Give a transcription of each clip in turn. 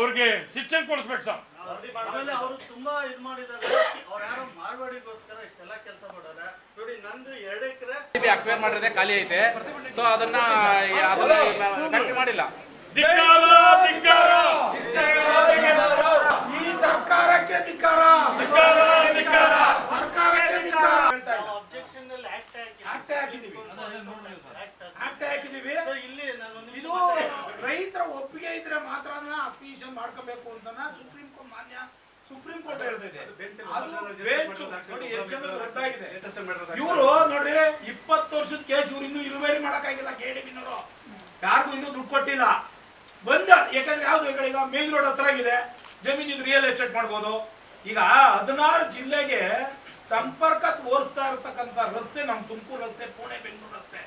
ಅವ್ರಿಗೆ ಶಿಕ್ಷಣ ಕೊಡಿಸ್ಬೇಕು ಸರ್. ಆಮೇಲೆ ಅವರು ತುಂಬಾ ಇದ್ ಮಾಡಿದಾರೆ ಅವ್ರ ಯಾರೋ ಮಾರ್ವಾಡಿಗೋಸ್ಕರ ಇಷ್ಟೆಲ್ಲ ಕೆಲಸ ಮಾಡಿದ್ರೆ ನೋಡಿ ನಂದು ಎರಡು ಎಕರೆ ಅಕ್ವೇರ್ ಮಾಡಿದ್ರೆ ಖಾಲಿ ಐತೆ. ಸೊ ಅದನ್ನ ಅದನ್ನ ಮಾಡಿಲ್ಲ. ಧಿಕ್ಕಾರ ಧಿಕ್ಕಾರ. ಈ ಸರ್ಕಾರಕ್ಕೆ ಧಿಕ್ಕಾರ. ಸರ್ಕಾರಕ್ಕೆ ಧಿಕ್ಕಾರ ಹೇಳ್ತಾ ಇದ್ದೀನಿ. ಅಬ್ಜೆಕ್ಷನ್ ಅಲ್ಲಿ ಆಕ್ಟ್ ಹಾಕಿ ಆಕ್ಟೇ ಹಾಕಿದೀವಿ ಆಕ್ಟೇ ಹಾಕಿದೀವಿ So ಇಲ್ಲಿ ನಾನು ಒಂದು ಇದು ರೈತರ ಒಪ್ಪಿಗೆ ಇದ್ರೆ ಮಾತ್ರ ಅಪ್ಲಿಕೇಶನ್ ಮಾಡ್ಕೋಬೇಕು ಅಂತ ಸುಪ್ರೀಂ ಕೋರ್ಟ್ ಮಾನ್ಯ ಸುಪ್ರೀಂ ಕೋರ್ಟ್ ಹೇಳ್ತಿದೆ. ಇದೆ ಅದು ಬೆಂಚ್ ನೋಡಿ ಎಷ್ಟು ಜನ ರದ್ದಾಗಿದೆ ಇವರು ನೋಡ್ರಿ ಇಪ್ಪತ್ತು ವರ್ಷದ ಕೇಸ್ ಇವ್ರು ಇನ್ನೂ ಇಳುವರಿ ಮಾಡಕ್ಕಾಗಿಲ್ಲ ಕೆ ಡಿ ಬಿನವರು ಯಾರಿಗೂ ಇನ್ನೂ ದುಡ್ಡು ಕೊಟ್ಟಿಲ್ಲ. ಬಂದ ಯಾಕಂದ್ರೆ ಯಾವ್ದು ಈಗ ಈಗ ಮೇನ್ ರೋಡ್ ಹತ್ರ ಆಗಿದೆ. ಜಮೀನ್ ಇದು ರಿಯಲ್ ಎಸ್ಟೇಟ್ ಮಾಡ್ಬೋದು. ಈಗ ಹದಿನಾರು ಜಿಲ್ಲೆಗೆ ಸಂಪರ್ಕ ತೋರಿಸ್ತಾ ಇರತಕ್ಕಂತ ರಸ್ತೆ ನಮ್ ತುಮಕೂರು ರಸ್ತೆ ಪುಣೆ ಬೆಂಗಳೂರು ರಸ್ತೆ.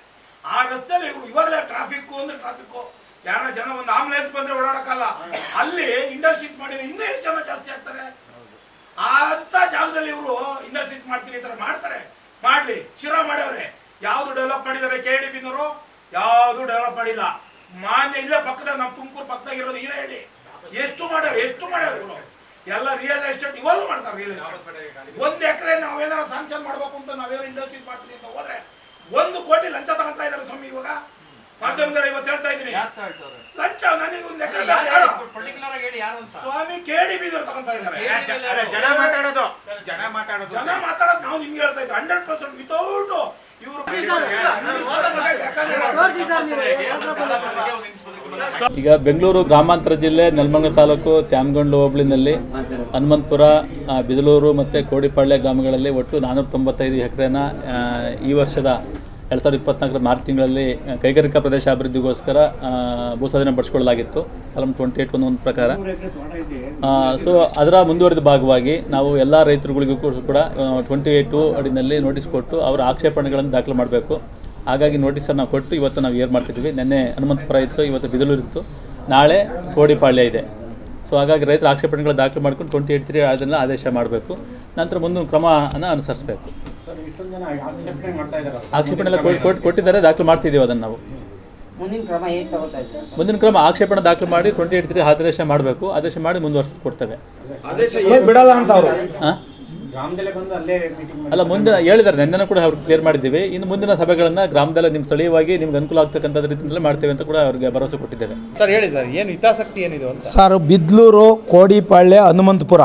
ಆ ರಸ್ತೆಯಲ್ಲಿ ಇವರು ಇವಾಗಲೇ ಟ್ರಾಫಿಕ್ ಅಂದ್ರೆ ಟ್ರಾಫಿಕ್ ಯಾರ ಜನ ಒಂದು ಆಂಬುಲೆನ್ಸ್ ಬಂದ್ರೆ ಓಡಾಡಕ್ಕಲ್ಲ. ಅಲ್ಲಿ ಇಂಡಸ್ಟ್ರೀಸ್ ಮಾಡಿದ್ರೆ ಇನ್ನೂ ಹೆಚ್ಚು ಜನ ಜಾಸ್ತಿ ಆಗ್ತಾರೆ. ಅಂತ ಜಾಗದಲ್ಲಿ ಇವರು ಇಂಡಸ್ಟ್ರೀಸ್ ಮಾಡ್ತೀನಿ ಈ ತರ ಮಾಡ್ತಾರೆ. ಮಾಡ್ಲಿ ಶಿರಾ ಮಾಡವ್ರೆ ಯಾವ್ದು ಡೆವಲಪ್ ಮಾಡಿದ್ದಾರೆ ಕೆ ಡಿ ಬಿನವರು ಯಾವ್ದು ಡೆವಲಪ್ ಮಾಡಿಲ್ಲ. ಮಾನ್ಯ ಇಲ್ಲ ಪಕ್ಕದಾಗ ನಮ್ಮ ತುಮಕೂರು ಪಕ್ಕದಾಗ ಇರೋದು ಹಿರೇಹಳ್ಳಿ ಎಷ್ಟು ಮಾಡ್ಯಾರ ಎಷ್ಟು ಮಾಡ್ಯಾರ ಇವರು? ಎಲ್ಲ ರಿಯಲ್ ಎಸ್ಟೇಟ್ ಇವಾಗ ಮಾಡ್ತಾರೆ ರಿಯಲ್ ಎಸ್ಟೇಟ್ ಒಂದ್ ಎಕರೆ ನಾವೇನಾರ ಸಾಂಕ್ಷನ್ ಮಾಡ್ಬೇಕು ಅಂತ ನಾವೇನೋ ಇಂಡಸ್ಟ್ರೀಸ್ ಮಾಡ್ತೀವಿ ಅಂತ ಹೋದ್ರೆ ಒಂದು ಕೋಟಿ ಲಂಚ ತಗೊಂತಾ ಇದಾರೆ ಸ್ವಾಮಿ ಇವಾಗ. ಮಾಧ್ಯಮದಲ್ಲಿ ಇವತ್ತು ಹೇಳ್ತಾ ಇದ್ದೀನಿ ಲಂಚ ನನಗೆ ಒಂದು ಯಾರು ಪರ್ಟಿಕ್ಯುಲರ್ ಆಗಿ ಹೇಳಿ ಯಾರು ಅಂತ ಸ್ವಾಮಿ ಕೇಡಿ ಬೀದರ್ ತಗೊಂತಾ ಇದ್ದಾರೆ ಜನ ಮಾತಾಡೋದು ಜನ ಮಾತಾಡೋದು ಜನ ಮಾತಾಡೋದು ನಾವು ನಿಮ್ಗೆ ಹೇಳ್ತಾ ಇದ್ದೀವಿ ಹಂಡ್ರೆಡ್ ಪರ್ಸೆಂಟ್ ವಿತೌಟ್ ಈಗ ಬೆಂಗಳೂರು ಗ್ರಾಮಾಂತರ ಜಿಲ್ಲೆ ನೆಲಮಂಗಲ ತಾಲೂಕು ತ್ಯಾಮಗಂಡು ಹೋಬಳಿನಲ್ಲಿ ಹನುಮಂತಪುರ ಬಿದಲೂರು ಮತ್ತು ಕೋಡಿಪಾಳ್ಯ ಗ್ರಾಮಗಳಲ್ಲಿ ಒಟ್ಟು ನಾನ್ನೂರ ತೊಂಬತ್ತೈದು ಎಕರೆನ ಈ ವರ್ಷದ ಎರಡು ಸಾವಿರದ ಇಪ್ಪತ್ನಾಲ್ಕರ ಮಾರ್ಚ್ ತಿಂಗಳಲ್ಲಿ ಕೈಗಾರಿಕಾ ಪ್ರದೇಶ ಅಭಿವೃದ್ಧಿಗೋಸ್ಕರ ಭೂಸ್ವಾಧೀನ ಪಡಿಸ್ಕೊಳ್ಳಲಾಗಿತ್ತು ಕಲಂ ಟ್ವೆಂಟಿ ಏಟ್ ಒಂದು ಪ್ರಕಾರ. ಸೊ ಅದರ ಮುಂದುವರೆದ ಭಾಗವಾಗಿ ನಾವು ಎಲ್ಲ ರೈತರುಗಳಿಗೂ ಕೂಡ- ಟ್ವೆಂಟಿ ಏಯ್ಟು ಅಡಿನಲ್ಲಿ ನೋಟಿಸ್ ಕೊಟ್ಟು ಅವರ ಆಕ್ಷೇಪಣೆಗಳನ್ನು ದಾಖಲು ಮಾಡಬೇಕು. ಹಾಗಾಗಿ ನೋಟಿಸನ್ನು ನಾವು ಕೊಟ್ಟು ಇವತ್ತು ನಾವು ಏರ್ ಮಾಡ್ತಿದ್ವಿ ನಿನ್ನೆ ಹನುಮಂತಪುರ ಇತ್ತು ಇವತ್ತು ಬಿದಲೂರು ಇತ್ತು. ನಾಳೆ ಕೋಡಿಪಾಳ್ಯ ಇದೆ. ಸೊ ಹಾಗಾಗಿ ರೈತರ ಆಕ್ಷೇಪಣೆಗಳು ದಾಖಲು ಮಾಡ್ಕೊಂಡು ಟ್ವೆಂಟಿ ಏಯ್ಟ್ ತ್ರೀ ಅದನ್ನು ಆದೇಶ ಮಾಡಬೇಕು. ನಂತರ ಮುಂದಿನ ಕ್ರಮವನ್ನು ಅನುಸರಿಸಬೇಕು. ಆಕ್ಷೇಪಣೆ ಎಲ್ಲ ಕೊಟ್- ಕೊಟ್- ಕೊಟ್ಟಿದ್ದಾರೆ ದಾಖಲು ಮಾಡ್ತಿದ್ದೀವಿ ಅದನ್ನು ನಾವು. ಮುಂದಿನ ಕ್ರಮ ಆಕ್ಷೇಪಣೆ ದಾಖಲು ಮಾಡಿ ಟ್ವೆಂಟಿ ಏಟ್ ತ್ರೀ ಆದೇಶ ಮಾಡಬೇಕು. ಆದೇಶ ಮಾಡಿ ಮುಂದುವರ್ಸಿ ಕೊಡ್ತೇವೆ. ಬಿಡಲ್ಲ ಅಂತ ಅವರು. ಹಾಂ ಅಲ್ಲ ಮುಂದೆ ಹೇಳಿದ್ದಾರೆ ನಿನ್ನೆ ಕೂಡ ಅವ್ರಿಗೆ ಕ್ಲಿಯರ್ ಮಾಡಿದ್ದೀವಿ. ಇನ್ನು ಮುಂದಿನ ಸಭೆಗಳನ್ನು ಗ್ರಾಮದಲ್ಲಿ ನಿಮ್ಮ ಸ್ಥಳೀಯವಾಗಿ ನಿಮ್ಗೆ ಅನುಕೂಲ ಆಗ್ತಕ್ಕಂಥ ರೀತಿಯಲ್ಲೇ ಮಾಡ್ತೇವೆ ಅಂತ ಕೂಡ ಅವ್ರಿಗೆ ಭರವಸೆ ಕೊಟ್ಟಿದ್ದೇವೆ. ಸರ್ ಹೇಳಿ ಸರ್ ಏನು ಹಿತಾಸಕ್ತಿ ಏನಿದೆ ಅಂತ? ಸರ್ ಬಿದ್ಲೂರು ಕೋಡಿಪಾಳ್ಯ ಹನುಮಂತಪುರ.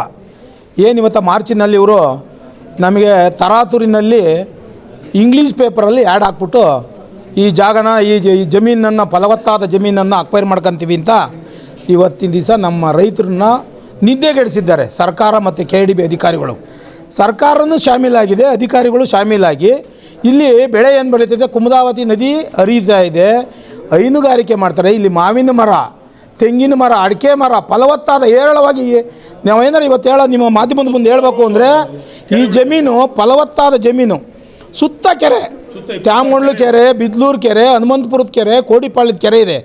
ಏನು ಇವತ್ತು ಮಾರ್ಚಿನಲ್ಲಿ ಇವರು ನಮಗೆ ತರಾತುರಿನಲ್ಲಿ ಇಂಗ್ಲೀಷ್ ಪೇಪರಲ್ಲಿ ಆ್ಯಡ್ ಹಾಕ್ಬಿಟ್ಟು ಈ ಜಾಗನ, ಈ ಈ ಜಮೀನನ್ನು, ಫಲವತ್ತಾದ ಜಮೀನನ್ನು ಅಕ್ವೈರ್ ಮಾಡ್ಕೊಂತೀವಿ ಅಂತ ಇವತ್ತಿನ ದಿವಸ ನಮ್ಮ ರೈತರನ್ನ ನಿದ್ದೆಗೆಡಿಸಿದ್ದಾರೆ ಸರ್ಕಾರ ಮತ್ತು ಕೆ ಡಿ ಬಿ ಅಧಿಕಾರಿಗಳು. ಸರ್ಕಾರನೂ ಶಾಮೀಲಾಗಿದೆ, ಅಧಿಕಾರಿಗಳು ಶಾಮೀಲಾಗಿ. ಇಲ್ಲಿ ಬೆಳೆ ಏನು ಬೆಳೀತಿದೆ ಕುಮುದಾವತಿ ನದಿ ಹರಿತಾ ಇದೆ. ಹೈನುಗಾರಿಕೆ ಮಾಡ್ತಾರೆ. ಇಲ್ಲಿ ಮಾವಿನ ಮರ ತೆಂಗಿನ ಮರ ಅಡಿಕೆ ಮರ ಫಲವತ್ತಾದ ಹೇರಳವಾಗಿ ನಾವೇನಾರು ಇವತ್ತು ಹೇಳೋ ನಿಮ್ಮ ಮಾಧ್ಯಮದ ಮುಂದೆ ಹೇಳಬೇಕು ಅಂದರೆ ಈ ಜಮೀನು ಫಲವತ್ತಾದ ಜಮೀನು. ಸುತ್ತ ಕೆರೆ. ತ್ಯಾಮಗೊಂಡ್ಲು ಕೆರೆ. ಬಿದ್ಲೂರು ಕೆರೆ ಹನುಮಂತಪುರದ ಕೆರೆ ಕೋಡಿಪಾಳ್ಯದ ಕೆರೆ ಇದೆ.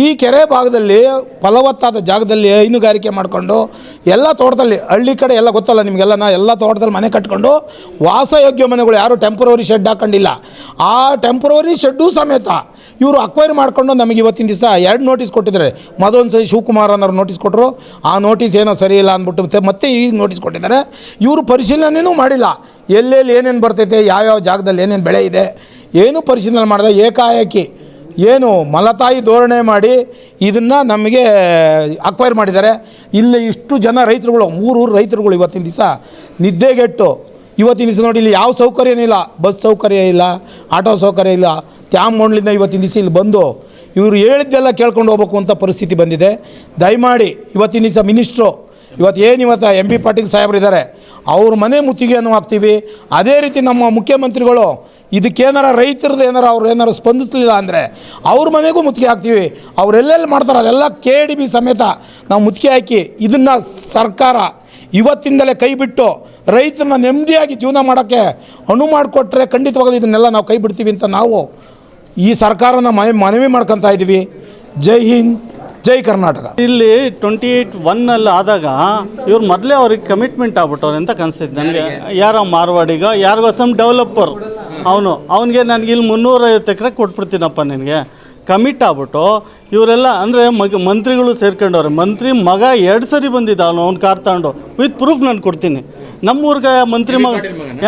ಈ ಕೆರೆ ಭಾಗದಲ್ಲಿ ಫಲವತ್ತಾದ ಜಾಗದಲ್ಲಿ ಹೈನುಗಾರಿಕೆ ಮಾಡಿಕೊಂಡು ಎಲ್ಲ ತೋಟದಲ್ಲಿ ಹಳ್ಳಿ ಕಡೆ ಎಲ್ಲ ಗೊತ್ತಲ್ಲ ನಿಮಗೆಲ್ಲ ನಾ ಎಲ್ಲ ತೋಟದಲ್ಲಿ ಮನೆ ಕಟ್ಕೊಂಡು ವಾಸಯೋಗ್ಯ ಮನೆಗಳು ಯಾರು ಟೆಂಪ್ರವರಿ ಶೆಡ್ ಹಾಕೊಂಡಿಲ್ಲ. ಆ ಟೆಂಪ್ರವರಿ ಶೆಡ್ಡು ಸಮೇತ ಇವರು ಅಕ್ವೈರ್ ಮಾಡಿಕೊಂಡು ನಮಗೆ ಇವತ್ತಿನ ದಿವಸ ಎರಡು ನೋಟಿಸ್ ಕೊಟ್ಟಿದ್ದಾರೆ. ಮೊದಲೊಂದು ಸರಿ ಶಿವಕುಮಾರ್ ಅನ್ನೋರು ನೋಟಿಸ್ ಕೊಟ್ಟರು ಆ ನೋಟಿಸ್ ಏನೋ ಸರಿ ಇಲ್ಲ ಅಂದ್ಬಿಟ್ಟು ಮತ್ತೆ- ಈಗ ನೋಟಿಸ್ ಕೊಟ್ಟಿದ್ದಾರೆ. ಇವರು ಪರಿಶೀಲನೆಯೂ ಮಾಡಿಲ್ಲ. ಎಲ್ಲೆಲ್ಲಿ ಏನೇನು ಬರ್ತೈತೆ, ಯಾವ್ಯಾವ ಜಾಗದಲ್ಲಿ ಏನೇನು ಬೆಳೆ ಇದೆ, ಏನೂ ಪರಿಶೀಲನೆ ಮಾಡಿದೆ, ಏಕಾಏಕಿ ಏನು ಮಲತಾಯಿ ಧೋರಣೆ ಮಾಡಿ ಇದನ್ನು ನಮಗೆ ಅಕ್ವೈರ್ ಮಾಡಿದ್ದಾರೆ. ಇಲ್ಲಿ ಇಷ್ಟು ಜನ ರೈತರುಗಳು, ಮೂರು ರೈತರುಗಳು ಇವತ್ತಿನ ದಿವಸ ನಿದ್ದೆಗೆಟ್ಟು. ಇವತ್ತಿನ ದಿವಸ ನೋಡಿ, ಇಲ್ಲಿ ಯಾವ ಸೌಕರ್ಯನೂ ಇಲ್ಲ. ಬಸ್ ಸೌಕರ್ಯ ಇಲ್ಲ, ಆಟೋ ಸೌಕರ್ಯ ಇಲ್ಲ ತ್ಯಾಮಗೊಂಡ್ಲಿಂದ ಇವತ್ತಿನ ದಿವಸ ಇಲ್ಲಿ ಬಂದು ಇವರು ಹೇಳಿದ್ದೆಲ್ಲ ಕೇಳ್ಕೊಂಡು ಹೋಗ್ಬೇಕು ಅಂತ ಪರಿಸ್ಥಿತಿ ಬಂದಿದೆ. ದಯಮಾಡಿ ಇವತ್ತಿನ ದಿವಸ ಮಿನಿಸ್ಟ್ರು, ಇವತ್ತು ಏನು ಇವತ್ತು ಎಂ ಪಿ ಪಾಟೀಲ್ ಸಾಹೇಬ್ರು ಇದ್ದಾರೆ ಅವ್ರ ಮನೆ ಮುತ್ತಿಗೆಯನ್ನು ಹಾಕ್ತೀವಿ. ಅದೇ ರೀತಿ ನಮ್ಮ ಮುಖ್ಯಮಂತ್ರಿಗಳು ಇದಕ್ಕೇನಾರ ರೈತರದ್ದು ಏನಾರ ಅವ್ರು ಏನಾರು ಸ್ಪಂದಿಸಲಿಲ್ಲ ಅಂದರೆ ಅವ್ರ ಮನೆಗೂ ಮುತ್ತಿಗೆ ಹಾಕ್ತೀವಿ. ಅವರೆಲ್ಲೆಲ್ಲಿ ಮಾಡ್ತಾರೆ ಅದೆಲ್ಲ ಕೆ ಡಿ ಬಿ ಸಮೇತ ನಾವು ಮುತ್ತಿಗೆ ಹಾಕಿ ಇದನ್ನು ಸರ್ಕಾರ ಇವತ್ತಿಂದಲೇ ಕೈ ಬಿಟ್ಟು ರೈತರನ್ನ ನೆಮ್ಮದಿಯಾಗಿ ಜೀವನ ಮಾಡೋಕ್ಕೆ ಅನುವು ಮಾಡಿಕೊಟ್ರೆ ಖಂಡಿತವಾಗಲೂ ಇದನ್ನೆಲ್ಲ ನಾವು ಕೈ ಬಿಡ್ತೀವಿ ಅಂತ ನಾವು ಈ ಸರ್ಕಾರನ ಮನೆ ಮನವಿ ಮಾಡ್ಕೊತಾ ಇದ್ದೀವಿ ಜೈ ಹಿಂದ್, ಜೈ ಕರ್ನಾಟಕ. ಇಲ್ಲಿ ಟ್ವೆಂಟಿ ಏಯ್ಟ್ ಒನ್ನಲ್ಲಿ ಆದಾಗ ಇವ್ರು ಮೊದಲೇ ಅವ್ರಿಗೆ ಕಮಿಟ್ಮೆಂಟ್ ಆಗ್ಬಿಟ್ಟವ್ರೆ ಅಂತ ಕನ್ಸಿತ್ತು ನನಗೆ. ಯಾರೋ ಮಾರ್ವಾಡಿಗ, ಯಾರಿಗೋ ಸಮ್ ಡೆವಲಪರ್ ಅವನು, ಅವನಿಗೆ ನನಗೆ ಇಲ್ಲಿ ಮುನ್ನೂರೈವತ್ತು ಎಕರೆ ಕೊಟ್ಬಿಡ್ತೀನಪ್ಪ ನಿನಗೆ. ಕಮಿಟ್ ಆಗ್ಬಿಟ್ಟು ಇವರೆಲ್ಲ ಅಂದರೆ ಮಗ ಮಂತ್ರಿಗಳು ಸೇರ್ಕೊಂಡವ್ರೆ. ಮಂತ್ರಿ ಮಗ ಎರಡು ಸರಿ ಬಂದಿದ್ದ ಅವನು ಅವ್ನು ಕಾರ್ ತಗೊಂಡು. ವಿತ್ ಪ್ರೂಫ್ ನಾನು ಕೊಡ್ತೀನಿ. ನಮ್ಮ ಊರಿಗೆ ಮಂತ್ರಿ ಮಗ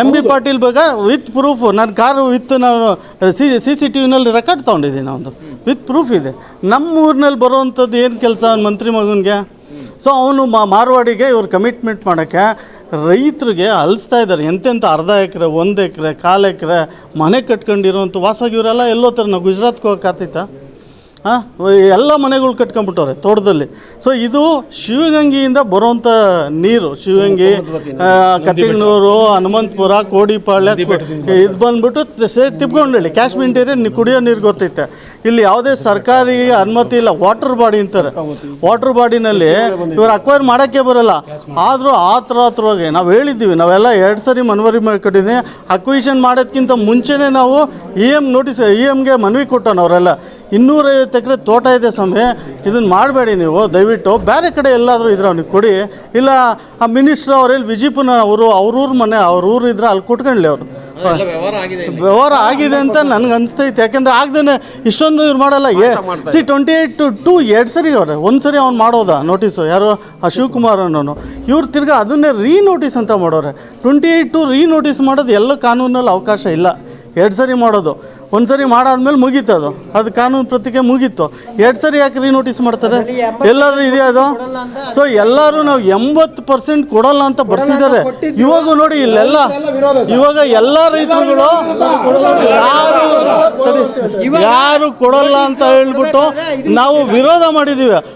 ಎಂ ಬಿ ಪಾಟೀಲ್ ಬೇಗ ವಿತ್ ಪ್ರೂಫ್. ನನ್ನ ಕಾರು ವಿತ್ ನಾನು ಸಿ ಸಿ ಸಿ ಟಿ ವಿನಲ್ಲಿ ರೆಕಾರ್ಡ್ ತೊಗೊಂಡಿದ್ದೀನಿ ಅವನು ವಿತ್ ಪ್ರೂಫ್ ಇದೆ. ನಮ್ಮ ಊರಿನಲ್ಲಿ ಬರೋವಂಥದ್ದು ಏನು ಕೆಲಸ ಮಂತ್ರಿ ಮಗನಿಗೆ? ಸೊ ಅವನು ಮಾರ್ವಾಡಿಗೆ ಇವ್ರು ಕಮಿಟ್ಮೆಂಟ್ ಮಾಡೋಕ್ಕೆ ರೈತರಿಗೆ ಅಳಿಸ್ತಾ ಇದ್ದಾರೆ. ಎಂತೆಂಥ ಅರ್ಧ ಎಕರೆ, ಒಂದು ಎಕರೆ, ಕಾಲು ಎಕರೆ, ಮನೆ ಕಟ್ಕೊಂಡಿರೋಂಥ ವಾಸವಾಗಿ ಇವರೆಲ್ಲ ಥರ ನಾವು ಗುಜರಾತ್ಗೆ ಹೋಗಕ್ಕಾತೈತಾ ಹಾಂ ಎಲ್ಲ ಮನೆಗಳು ಕಟ್ಕೊಂಬಿಟ್ಟವ್ರೆ ತೋಟದಲ್ಲಿ ಸೊ ಇದು ಶಿವಗಂಗೆಯಿಂದ ಬರುವಂಥ ನೀರು ಶಿವಗಂಗೆ ಕತ್ತಿಗನೂರು ಹನುಮಂತಪುರ ಕೋಡಿಪಾಳ್ಯ ಇದು ಬಂದ್ಬಿಟ್ಟು ಸೇ ತಿಪ್ಕೊಂಡಳ್ಳಿ ಕಾಶ್ಮೀರ್ ನೀರು ಕುಡಿಯೋ ನೀರು ಗೊತ್ತೈತೆ ಇಲ್ಲಿ ಯಾವುದೇ ಸರ್ಕಾರಿ ಅನುಮತಿ ಇಲ್ಲ ವಾಟರ್ ಬಾಡಿ ಅಂತಾರೆ ವಾಟರ್ ಬಾಡಿನಲ್ಲಿ ಇವ್ರು ಅಕ್ವೈರ್ ಮಾಡೋಕ್ಕೆ ಬರೋಲ್ಲ ಆದರೂ ಆ ಥರ ಹತ್ರವಾಗಿ ನಾವು ಹೇಳಿದ್ದೀವಿ ನಾವೆಲ್ಲ ಎರಡು ಸರಿ ಮನವರಿ ಮಾಡ್ಕೊಂಡಿದ್ದೀನಿ ಅಕ್ವಿಷನ್ ಮಾಡೋದಕ್ಕಿಂತ ಮುಂಚೆನೇ ನಾವು ಇ ಎಂ ನೋಟಿಸ್ ಇ ಎಮ್ಗೆ ಮನವಿ ಕೊಟ್ಟೋಣ ಅವರೆಲ್ಲ ಇನ್ನೂರೈವತ್ತು ಎಕರೆ ತೋಟ ಇದೆ ಸ್ವಾಮಿ. ಇದನ್ನು ಮಾಡಬೇಡಿ ನೀವು. ದಯವಿಟ್ಟು ಬೇರೆ ಕಡೆ ಎಲ್ಲಾದರೂ ಇದ್ರೆ ಅವ್ನಿಗೆ ಕೊಡಿ. ಇಲ್ಲ ಆ ಮಿನಿಸ್ಟ್ರ್ ಅವರೆಲ್ಲಿ ವಿಜಿಪುನ ಅವರು ಅವ್ರೂರು ಮನೆ ಅವ್ರ ಊರು ಇದ್ರೆ ಅಲ್ಲಿ ಕೊಟ್ಕೊಂಡ್ಲಿ ಅವರು. ವ್ಯವಹಾರ ಆಗಿದೆ ವ್ಯವಹಾರ ಆಗಿದೆ ಅಂತ ನನಗೆ ಅನಿಸ್ತೈತೆ. ಯಾಕಂದ್ರೆ ಆಗ್ದೇನೆ ಇಷ್ಟೊಂದು ಇವ್ರು ಮಾಡಲ್ಲ. A C twenty eight two two ಎರಡು ಸರಿ ಅವ್ರೆ. ಒಂದು ಸರಿ ಅವ್ನು ಮಾಡೋದ ನೋಟಿಸು. ಯಾರು? ಆ ಶಿವಕುಮಾರ್ ಅನ್ನೋನು. ಇವ್ರು ತಿರ್ಗಾ ಅದನ್ನೇ ರೀ ನೋಟಿಸ್ ಅಂತ ಮಾಡೋರೆ. Twenty eight two re notice ಮಾಡೋದು ಎಲ್ಲ ಕಾನೂನಲ್ಲಿ ಅವಕಾಶ ಇಲ್ಲ. ಎರಡು ಸರಿ ಮಾಡೋದು. ಒಂದು ಸರಿ ಮಾಡಾದ್ಮೇಲೆ ಮುಗೀತು ಅದು. ಅದು ಕಾನೂನು ಪ್ರತಿಕೆ ಮುಗೀತು. ಎರಡು ಸರಿ ಯಾಕೆ ರೀ ನೋಟಿಸ್ ಮಾಡ್ತಾರೆ ಎಲ್ಲಾದ್ರೂ ಇದೆಯಾ ಅದು? ಸೊ ಎಲ್ಲರೂ ನಾವು ಎಂಬತ್ತು ಪರ್ಸೆಂಟ್ ಕೊಡಲ್ಲ ಅಂತ ಬರ್ಸಿದ್ದಾರೆ. ಇವಾಗ ನೋಡಿ ಇಲ್ಲೆಲ್ಲ ಇವಾಗ ಎಲ್ಲ ರೈತರುಗಳು ಯಾರು ಯಾರು ಕೊಡಲ್ಲ ಅಂತ ಹೇಳ್ಬಿಟ್ಟು ನಾವು ವಿರೋಧ ಮಾಡಿದ್ದೀವಿ.